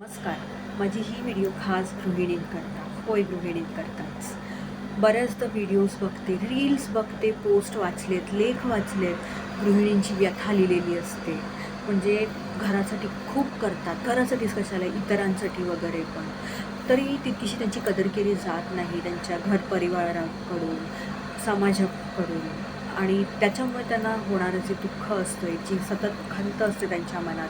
नमस्कार. माझी ही व्हिडिओ खास गृहिणींकरता होय गृहिणींकरताच बऱ्याचदा व्हिडिओज बघते रील्स बघते पोस्ट वाचलेत लेख वाचलेत गृहिणींची व्यथा लिहिलेली असते. म्हणजे घरासाठी खूप करतात. घरासाठीच कशाला? इतरांसाठी वगैरे पण. तरी तितकीशी त्यांची कदर केली जात नाही त्यांच्या घर परिवाराकडून समाजाकडून. आणि त्याच्यामुळे त्यांना होणारं जे दुःख असतं जी सतत खंत असते त्यांच्या मनात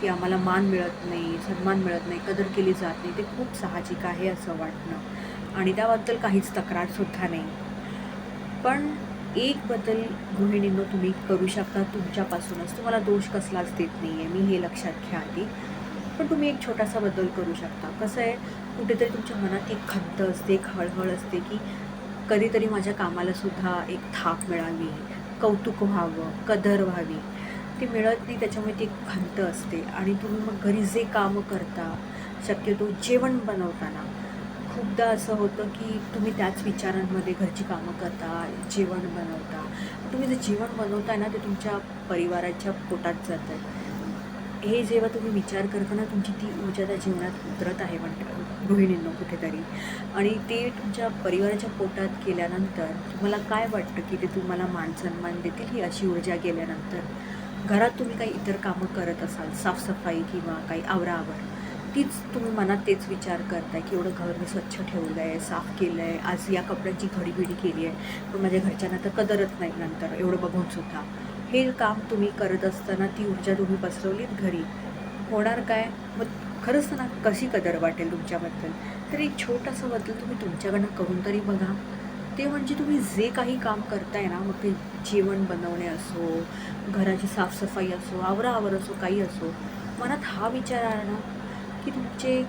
की आम्हाला मान मिळत नाही सन्मान मिळत नाही कदर केली जात नाही ते खूप साहजिक आहे असं वाटणं. आणि त्याबद्दल काहीच तक्रारसुद्धा नाही. पण एक बदल गृहिणींनो तुम्ही करू शकता तुमच्यापासूनच. तुम्हाला दोष कसलाच देत नाही आहे मी हे लक्षात घ्या आधी. पण तुम्ही एक छोटासा बदल करू शकता. कसं आहे कुठेतरी तुमच्या मनात एक खंत असते एक हळहळ असते की कधीतरी माझ्या कामालासुद्धा एक थाप मिळावी. कौतुक व्हावं कदर व्हावी. ती मिळत नाही त्याच्यामुळे ती खंत असते. आणि तुम्ही मग घरी जे कामं करता शक्यतो जेवण बनवताना खूपदा असं होतं की तुम्ही त्याच विचारांमध्ये घरची कामं करता जेवण बनवता. तुम्ही जे जेवण बनवताय ना ते तुमच्या परिवाराच्या पोटात जात. आहे हे जेव्हा तुम्ही विचार करता ना तुमची ती ऊर्जा त्या जीवनात उतरत आहे म्हणतात गृहिणींना कुठेतरी. आणि ते तुमच्या परिवाराच्या पोटात गेल्यानंतर तुम्हाला काय वाटतं की ते तुम्हाला मान सन्मान देतील ही अशी ऊर्जा गेल्यानंतर? घरात तुम्ही काही इतर कामं करत असाल साफसफाई किंवा काही आवराआवर तीच तुम्ही मनात तेच विचार करताय की एवढं घर मी स्वच्छ ठेवलं आहे साफ केलं आहे आज या कपड्यांची घडीबिडी केली आहे पण माझ्या घरच्यांना तर कदरच नाही नंतर एवढं बघून सुद्धा. हे काम तुम्ही करत असताना ती ऊर्जा तुम्ही पसरवलीत घरी? होणार काय? मग खरंच ना कशी कदर वाटेल तुमच्याबद्दल? तर एक छोटासा बदल तुम्ही तुमच्याकडनं करून तरी बघा. ते म्हणजे तुम्ही जे काही काम करताय ना मग ते जेवण बनवणे असो घराची साफसफाई असो आवराआवर असो काही असो मनात हा विचार आला ना की तुमचे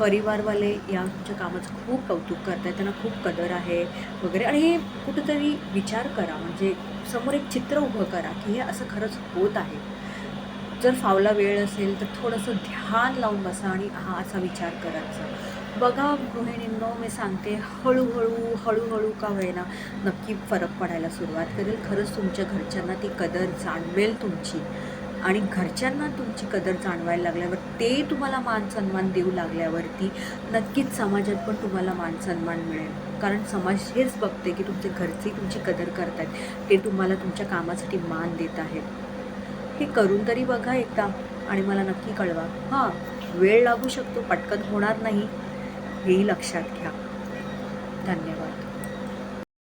परिवारवाले या तुमच्या कामाचं खूप कौतुक करत आहेत त्यांना खूप कदर आहे वगैरे. आणि हे कुठंतरी विचार करा म्हणजे समोर एक चित्र उभं करा की हे असं खरंच होत आहे. जर फावला वेळ असेल तर थोडंसं ध्यान लावून बसा आणि हा असा विचार करायचा. बघा गृहिणींनो मी सांगते हळूहळू हळूहळू का होईना नक्की फरक पडायला सुरुवात करेल. खरंच तुमच्या घरच्यांना ती कदर जाणवेल तुमची. आणि घरच्यांना तुमची कदर जाणवायला लागल्यावर ते तुम्हाला मान सन्मान देऊ लागल्यावरती नक्कीच समाजात पण तुम्हाला मान सन्मान मिळेल. कारण समाज हेच बघते की तुमचे घरचे तुमची कदर करतायत. ते तुम्हाला तुमच्या कामासाठी मान देत आहेत. हे करून तरी बघा एकदा आणि मला नक्की कळवा. हां वेळ लागू शकतो पटकन होणार नाही. हेही लक्षात घ्या. धन्यवाद.